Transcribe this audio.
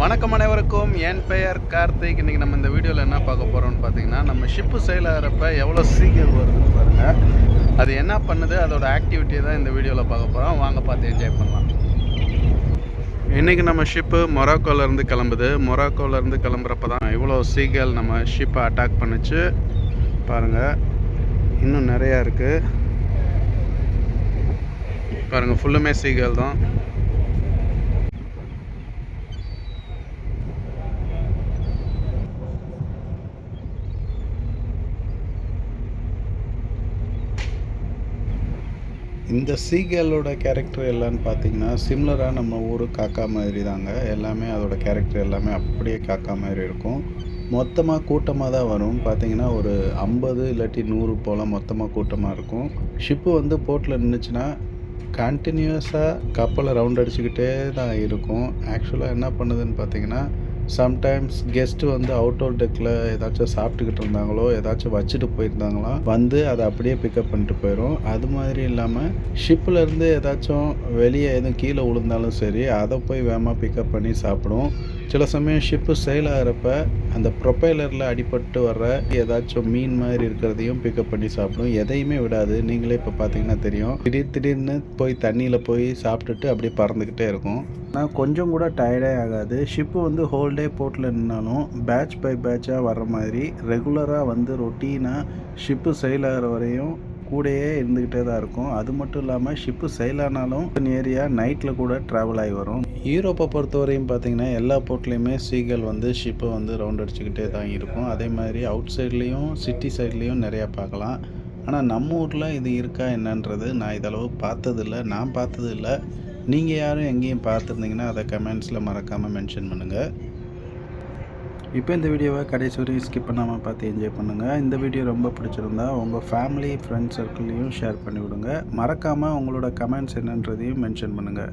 வணக்கம் அனைவருக்கும். என் பெயர் கார்த்திக். இன்றைக்கி நம்ம இந்த வீடியோவில் என்ன பார்க்க போகிறோம்னு பார்த்தீங்கன்னா நம்ம ஷிப்பு செயலாகிறப்ப எவ்வளோ சீக்கிரம் வருதுன்னு பாருங்கள் அது என்ன பண்ணுது? அதோட ஆக்டிவிட்டியை தான் இந்த வீடியோவில் பார்க்க போகிறோம் வாங்க பார்த்து என்ஜாய் பண்ணலாம். இன்றைக்கி நம்ம ஷிப்பு மொராக்கோலேருந்து கிளம்புது. மொராக்கோலேருந்து கிளம்புறப்ப தான் இவ்வளோ சீகல் நம்ம ஷிப்பை அட்டாக் பண்ணிச்சு. பாருங்கள் இன்னும் நிறையா இருக்குது பாருங்கள் ஃபுல்லுமே சீகல் தான் இந்த சீகலோட கேரக்டர் எல்லான்னு பார்த்தீங்கன்னா சிம்லராக நம்ம ஊர் காக்கா மாதிரி தாங்க எல்லாமே அதோட கேரக்டர் எல்லாமே அப்படியே காக்கா மாதிரி இருக்கும். மொத்தமாக கூட்டமாக தான் வரும். பார்த்தீங்கன்னா ஒரு ஐம்பது இல்லாட்டி நூறு போல் மொத்தமாக கூட்டமாக இருக்கும். ஷிப்பு வந்து போட்டில் நின்றுச்சுன்னா கண்டினியூஸாக கப்பலை ரவுண்ட் அடிச்சுக்கிட்டே தான் இருக்கும். ஆக்சுவலாக என்ன பண்ணுதுன்னு பார்த்தீங்கன்னா சம்டைம்ஸ் கெஸ்ட்டு வந்து அவுட்டோர் டெக்கில் ஏதாச்சும் சாப்பிட்டுக்கிட்டு இருந்தாங்களோ ஏதாச்சும் வச்சுட்டு போயிருந்தாங்களோ வந்து அதை அப்படியே பிக்கப் பண்ணிட்டு போயிடும் அது மாதிரி இல்லாமல் ஷிப்பில் இருந்து ஏதாச்சும் வெளியே எதுவும் கீழே விழுந்தாலும் சரி அதை போய் வேகமாக பிக்கப் பண்ணி சாப்பிடும். சில சமயம் ஷிப்பு செயல் ஆகிறப்ப அந்த ப்ரொப்பைலரில் அடிபட்டு வர்ற ஏதாச்சும் மீன் மாதிரி இருக்கிறதையும் பிக்கப் பண்ணி சாப்பிடும். எதையுமே விடாது. நீங்களே இப்போ பார்த்தீங்கன்னா தெரியும். திடீர் திடீர்னு போய் தண்ணியில் போய் சாப்பிட்டுட்டு அப்படியே பறந்துக்கிட்டே இருக்கும். ஆனால் கொஞ்சம் கூட டயர்டே ஆகாது. ஷிப்பு வந்து ஹோல் டே போர்ட்டில் நின்னாலும் பேட்ச் பை பேட்சாக வர்ற மாதிரி ரெகுலராக வந்து ரொட்டீனாக ஷிப்பு செயல் ஆகிற வரையும் கூடயே இருந்துக்கிட்டே தான் இருக்கும். அது மட்டும் இல்லாமல் ஷிப்பு செயலானாலும் ஏரியா நைட்டில் கூட ட்ராவல் ஆகி வரும். யூரோப்பை பொறுத்தவரையும் பார்த்தீங்கன்னா எல்லா போர்ட்லேயுமே சீகல் வந்து ஷிப்பை வந்து ரவுண்ட் அடிச்சுக்கிட்டே தான் இருக்கும். அதே மாதிரி அவுட் சைட்லேயும் சிட்டி சைட்லேயும் நிறையா பார்க்கலாம். ஆனால் நம்ம ஊரில் இது இருக்கா என்னன்றது நான் இதளவு பார்த்ததில்ல. நான் பார்த்ததில்ல. நீங்கள் யாரும் எங்கேயும் பார்த்துருந்தீங்கன்னா அதை கமெண்ட்ஸில் மறக்காமல் மென்ஷன் பண்ணுங்கள் இப்போ இந்த வீடியோவை கடைசி வரையும் ஸ்கிப் பண்ணாமல் பார்த்து என்ஜாய் பண்ணுங்கள் இந்த வீடியோ ரொம்ப பிடிச்சிருந்தா உங்கள் ஃபேமிலி ஃப்ரெண்ட்ஸ் சர்க்கிள்லையும் ஷேர் பண்ணி விடுங்க மறக்காமல் உங்களோட கமெண்ட்ஸ் என்னன்றதையும் மென்ஷன் பண்ணுங்கள்